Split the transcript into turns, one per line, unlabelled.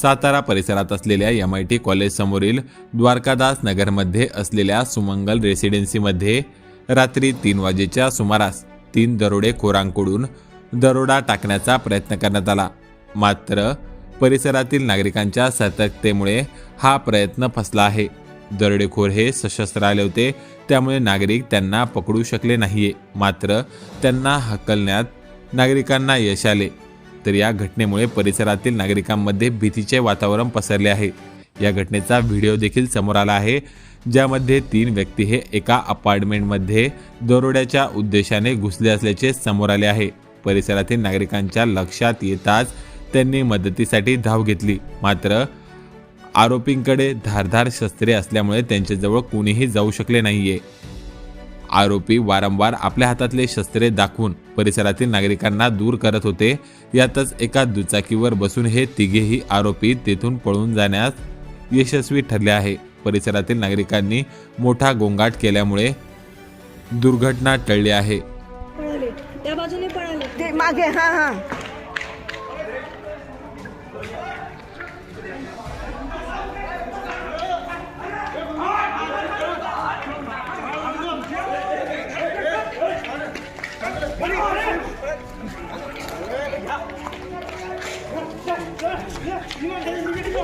सातारा परिसरात असलेल्या M I T कॉलेजसमोरील द्वारकादास नगरमध्ये असलेल्या सुमंगल रेसिडेन्सीमध्ये रात्री तीन वाजेच्या सुमारास तीन दरोडेखोरांकडून दरोडा टाकण्याचा प्रयत्न करण्यात आला. मात्र परिसरातील नागरिकांच्या सतर्कतेमुळे हा प्रयत्न फसला आहे. दरोडेखोर हे सशस्त्र आले होते त्यामुळे नागरिक त्यांना पकडू शकले नाहीये. मात्र त्यांना हकलण्यात नागरिकांना यश आले. तर या घटनेमुळे परिसरातील नागरिकांमध्ये भीतीचे वातावरण पसरले आहे. या घटनेचा व्हिडिओ देखील समोर आला आहे ज्यामध्ये तीन व्यक्ती हे एका अपार्टमेंटमध्ये दरोड्याच्या उद्देशाने घुसले असल्याचे समोर आले आहे. परिसरातील नागरिकांच्या लक्षात येताच त्यांनी मदतीसाठी धाव घेतली. मात्र आरोपींकडे धारधार शस्त्रे असल्यामुळे त्यांच्याजवळ कुणीही जाऊ शकले नाहीये. आरोपी वारंवार आपल्या हातातले शस्त्रे दाखवून परिसरातील नागरिकांना दूर करत होते. यातच एका दुचाकीवर बसून हे तिघेही आरोपी तेथून पळून जाण्यास यशस्वी ठरले आहे. परिसरातील नागरिकांनी मोठा गोंगाट केल्यामुळे दुर्घटना टळली आहे.
त्या बाजूने पळाले
ते मागे हा हा. ఇదిగో